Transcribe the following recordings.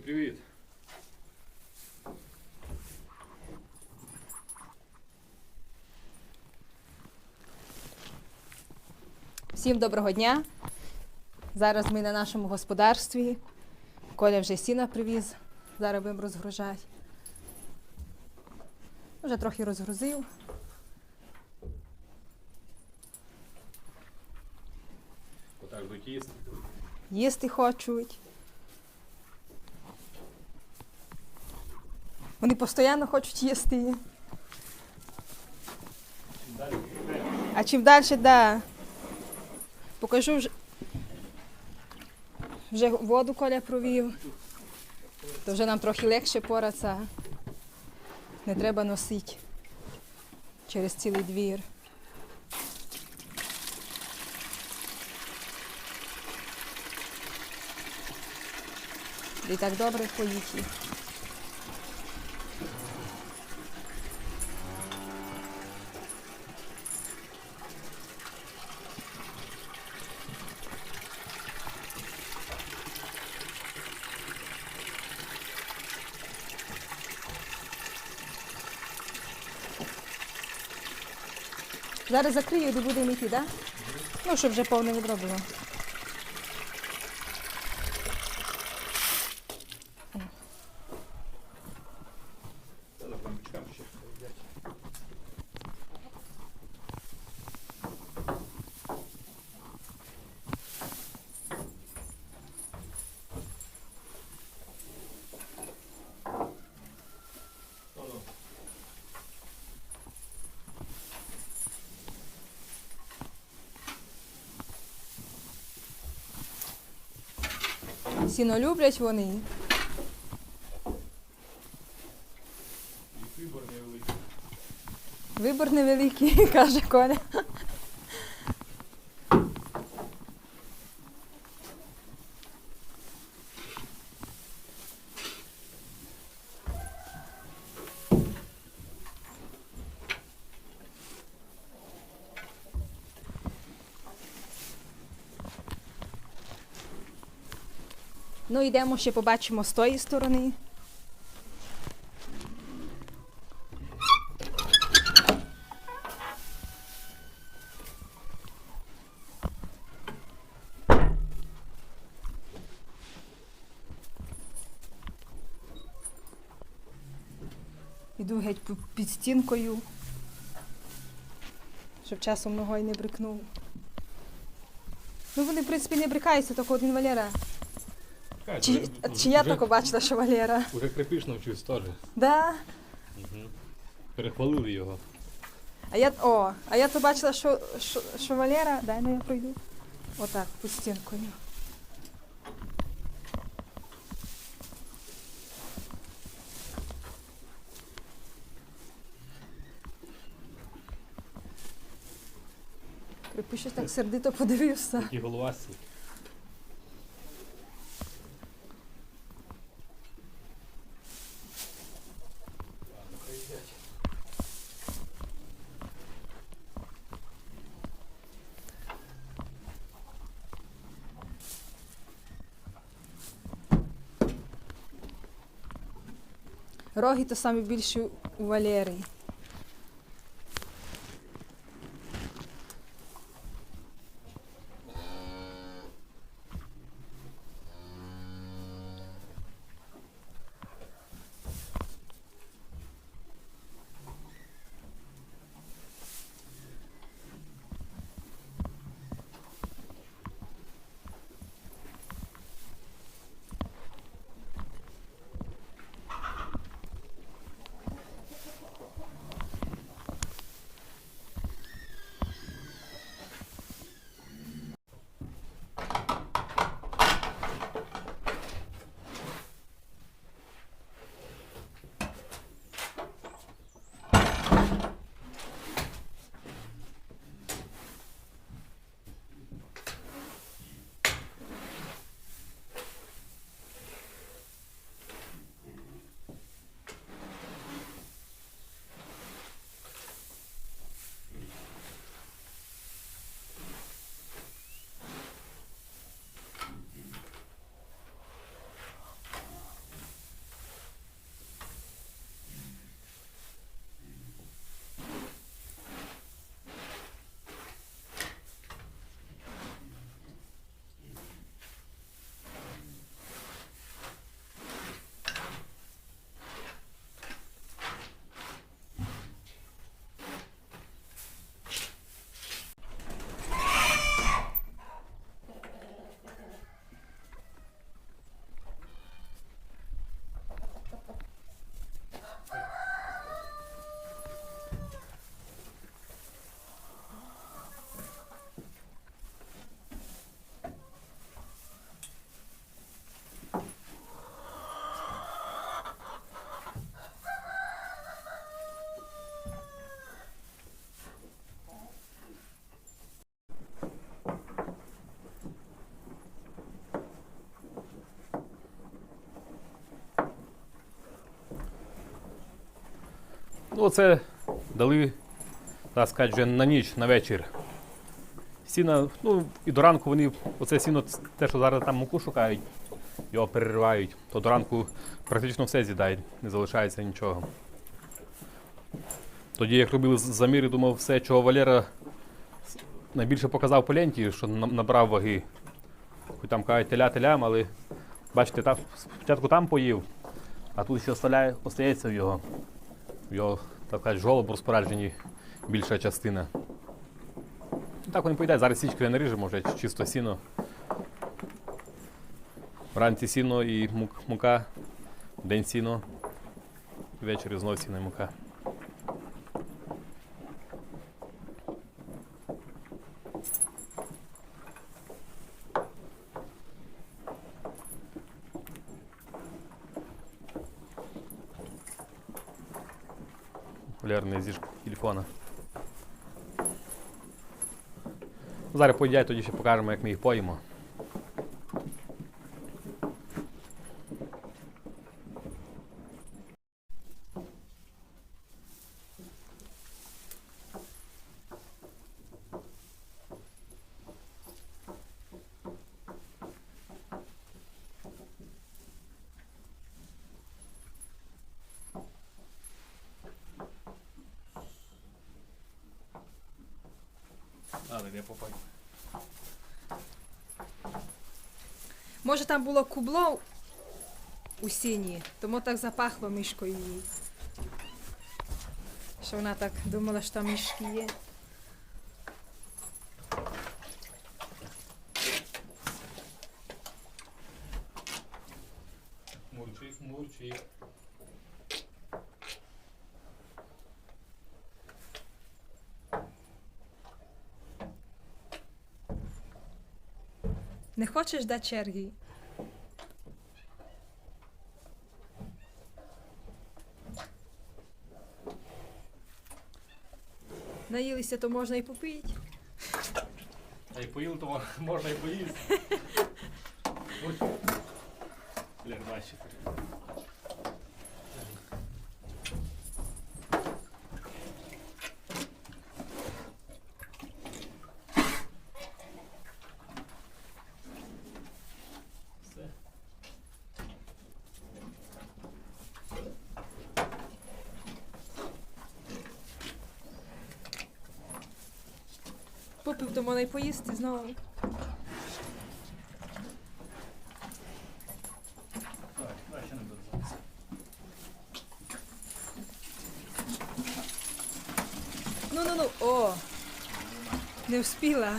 Всім привіт! Всім доброго дня. Зараз ми на нашому господарстві. Коля вже сіна привіз. Зараз будемо розгружати. Вже трохи розгрузив. Отак будуть їсти. Їсти хочуть. Вони постійно хочуть їсти. А чим далі, да. Покажу вже. Вже воду Коля провів. То вже нам трохи легше поратися. Не треба носити через цілий двір. І так добре поїхали. Зараз закрию і будемо йти, так? Да? Ну, щоб вже повне відро було. Зараз бамбочкам ще їдять. Воно. Сіно люблять вони. Вибор невеликий, каже Коля. Ну, йдемо ще побачимо з тої сторони. Іду геть під стінкою, щоб часом ногою не брикнув. Ну вони, в принципі, не брикаються, тільки один Валера. Чекай, Чи, вже- чи я вже- тільки бачила, що Валера? Уже крепіш навчився теж. Да. Угу. Перехвалили його. А я, о, а я то бачила, що, що, що Валера, дай ну я пройду. Отак, під стінкою. Крипи так сердито подивився. Такі головасті. Ладно, хай їдять. Роги то самі більші у Валери. Ну, оце дали, так сказати, вже на ніч, на вечір. Сіна, ну і до ранку вони, оце сіно, те, що зараз там муку шукають, його переривають, то до ранку практично все з'їдають, не залишається нічого. Тоді, як робили заміри, думав, все, чого Валера найбільше показав по ленті, що набрав ваги. Хоч там кажуть теля телям, але бачите, там, спочатку там поїв, а тут ще остається в його. Його, так кажуть, жолоб розпоряджені більша частина. Ну, Так він поїде. зараз січки не наріжемо, вже чисто сіно. Вранці сіно і мук- мука, день сіно, ввечері знов сіно і мука. Валер, зі телефона. Зараз поїдять, тоді ще покажемо, як ми їх поїмо. Було кубло у сіні, тому так запахло мішкою їй. Що вона так думала, що там мішки є. Мурчик, мурчик. Не хочеш дати черги? Наїлися, то можна і попити. А й поїл, то можна і поїсти. Блін, бачите. Все. Можна і поїсти знову. Ну, ну, ну, о! Не вспіла.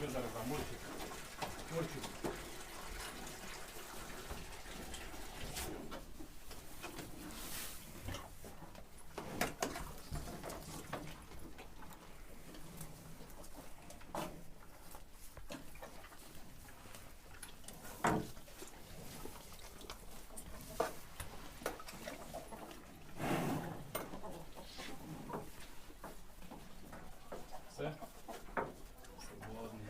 Тобі зараз дам мурчик. Мурчик. Все? Свободний.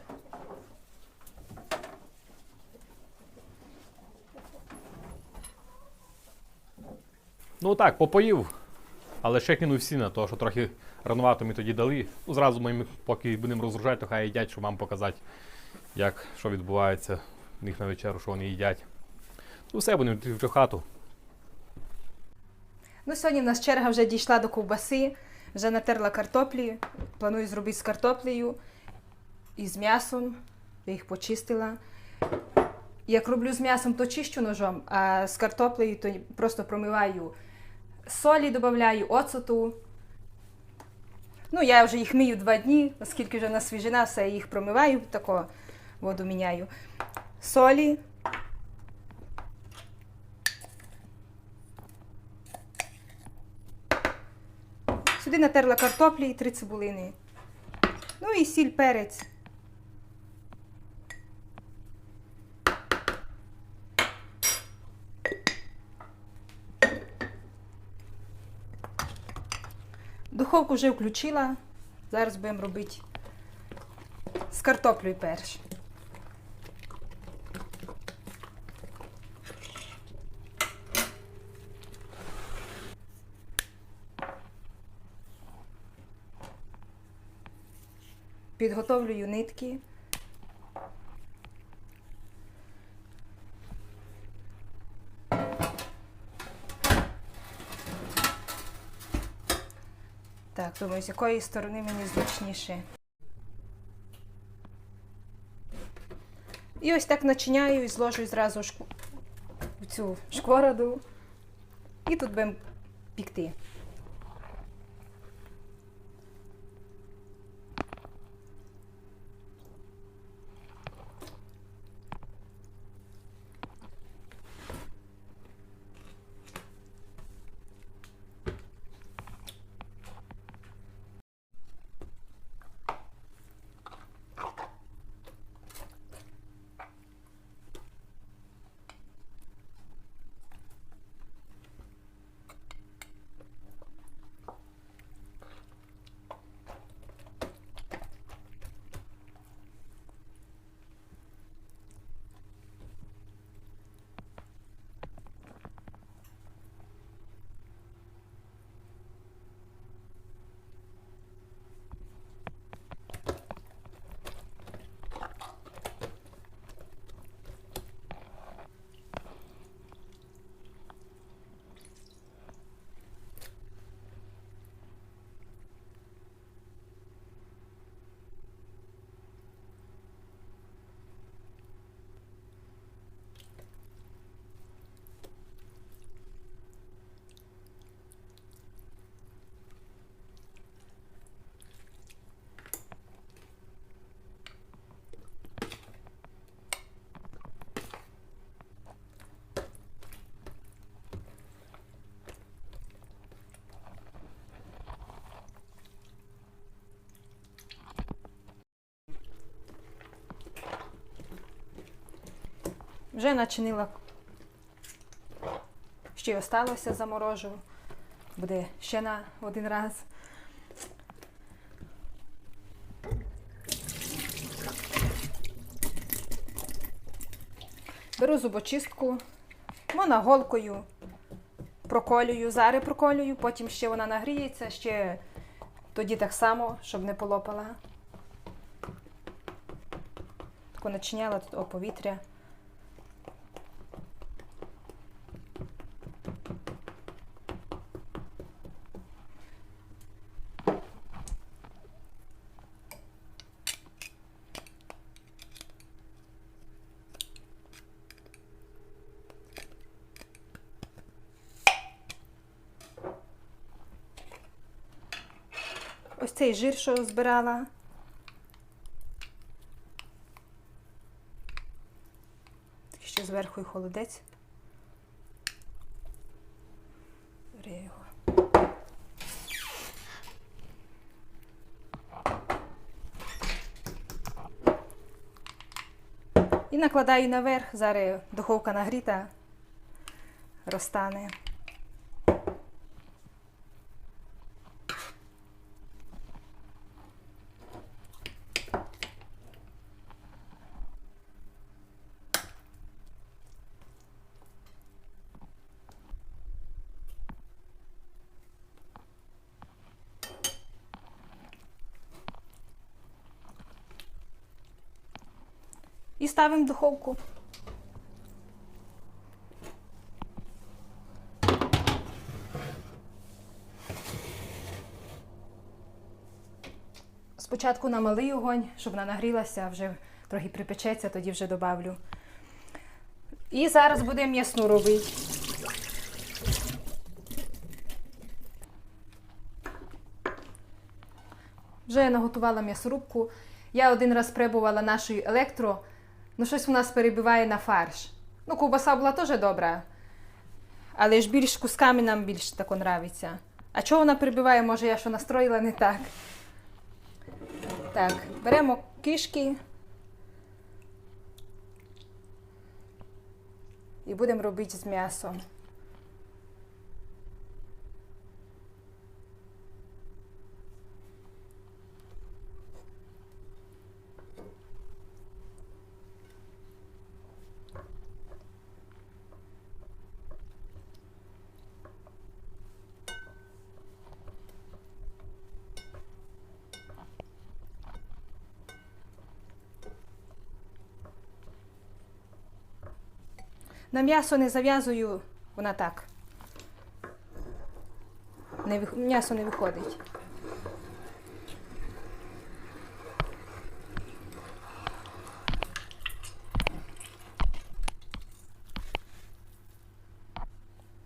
Ну так, попоїв, але ще кинув сіна, того що трохи ранувато ми тоді дали. Ну, зразу ми, поки будемо розгружати, то хай їдять, щоб вам показати, як, що відбувається в них на вечеру, що вони їдять. Ну все, будемо йти в хату. Ну, сьогодні в нас черга вже дійшла до ковбаси, вже натерла картоплі. Планую зробити з картоплею і з м'ясом. Я їх почистила. Як роблю з м'ясом, то чищу ножом, а з картоплею то просто промиваю солі, додаю, оцету. Ну, я вже їх мию два дні, оскільки вже вона свіжина, все я їх промиваю, тако воду міняю. Солі. Сюди натерла картоплі і три цибулини. Ну і сіль, перець. Духовку вже включила. Зараз будемо робити з картоплею перш. Підготовлюю нитки. Так, думаю, з якої сторони мені зручніше. І ось так начиняю і зложу зразу шку... цю шквороду. І тут будемо пікти. Вже начинила. Ще й осталося заморожу. Буде ще на один раз. Беру зубочистку, вона голкою проколюю, зараз проколюю, потім ще вона нагріється, ще тоді так само, щоб не полопала. Тако начиняла тут о повітря. Ось цей жир, що збирала. Ще зверху і холодець. Його. І накладаю наверх, зараз духовка нагріта, розтане. Ставимо в духовку. Спочатку на малий огонь, щоб вона нагрілася, вже трохи припечеться, тоді вже добавлю. І зараз будемо м'ясну робити. Вже я наготувала м'ясорубку. Я один раз пробувала нашою електро, ну щось у нас перебиває на фарш. Ну, ковбаса була теж добра, але ж більш кусками нам більш тако нравиться. А чого вона перебиває, Може, я що настроїла не так. Так, беремо кишки. І будемо робити з м'ясом. На м'ясо не зав'язую, вона так. Не, м'ясо не виходить.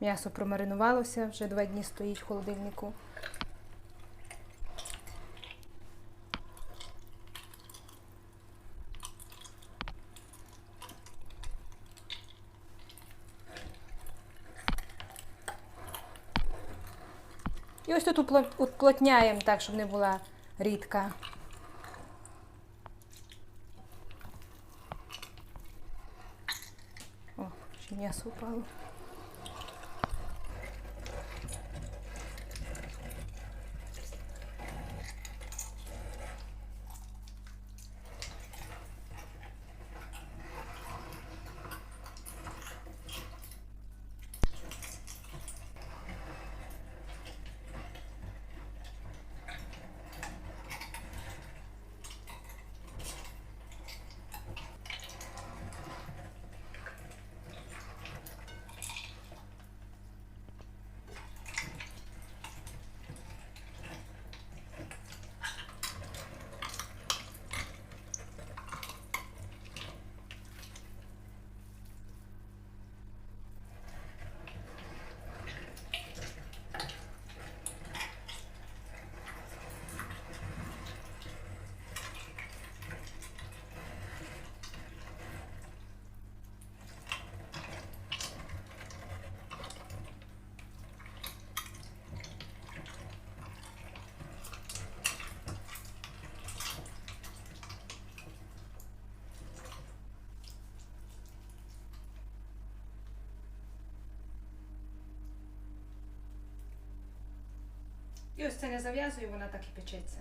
М'ясо промаринувалося, вже два дні стоїть в холодильнику. І ось тут уплотняємо так, щоб не була рідка. О, ще м'ясо упало. І ось це не зав'язую, вона так і печеться.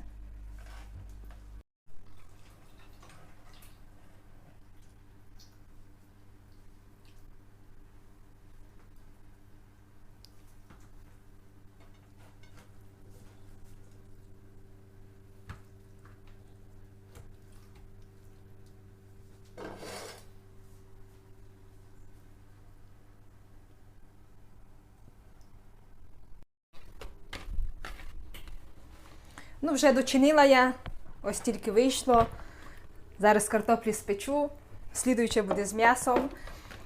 Ну, вже дочинила я, ось тільки вийшло. Зараз картоплі спечу, слідуюче буде з м'ясом.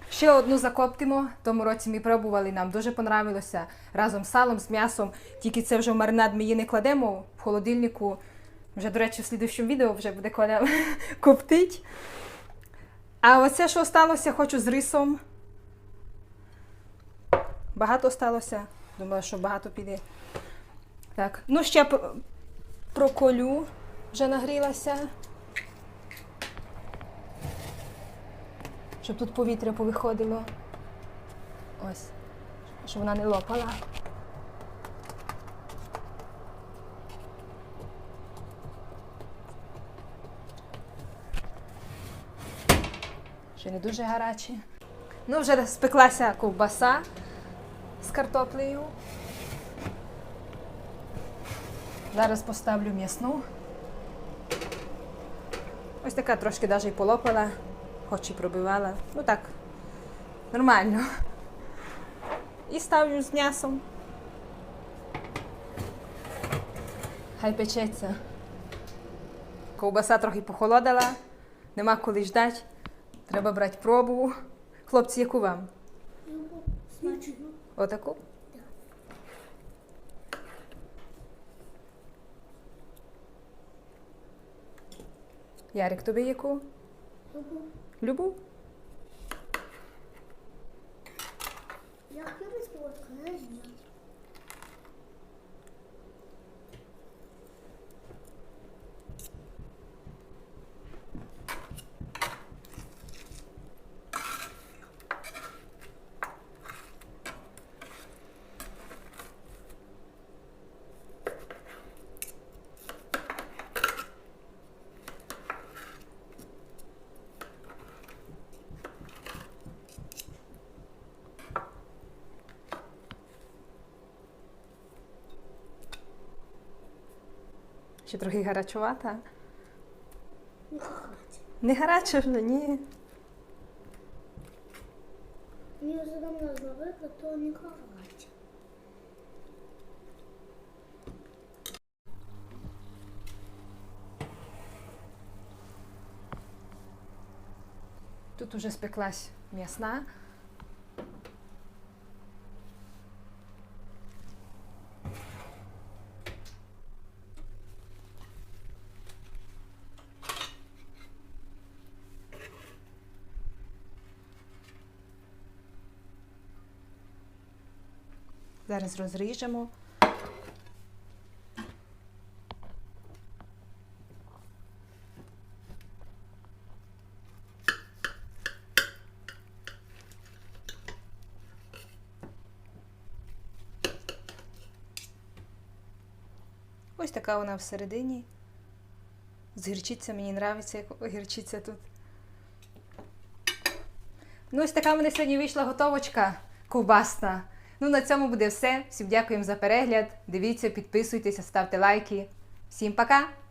Ще одну закоптимо. Тому році ми пробували, нам дуже понравилося разом з салом, з м'ясом. Тільки це вже в маринад ми її не кладемо в холодильнику. Вже, до речі, в слідуючому відео вже буде коля коптить. А оце, що сталося, хочу з рисом. Багато сталося. Думала, що багато піде. Так, ну ще проколю, вже нагрілася. Щоб тут повітря повиходило. Ось. Щоб вона не лопала. Ще не дуже гарячі. Ну, вже спеклася ковбаса з картоплею. Зараз поставлю м'ясну. Ось така трошки навіть і полопала, хоч і пробивала. Ну так, нормально. І ставлю з м'ясом. Хай печеться. Ковбаса трохи похолодала, нема коли ждати. Треба брати пробу. Хлопці, яку вам? Смачно. Отаку? Ярик, тобі яку? Любу? Я люблю сладкое. Чи трохи гарячувата? Не ховать. Не гаряча вже, ні. Мені вже давно зварила, то не ховать. Тут уже спеклась м'ясна. Зараз розріжемо. Ось така вона всередині. З гірчиця мені подобається, як гірчиця тут. Ну, ось така в мене сьогодні вийшла готовочка ковбасна. Ну, на цьому буде все. Всім дякуємо за перегляд. Дивіться, підписуйтеся, ставте лайки. Всім пока!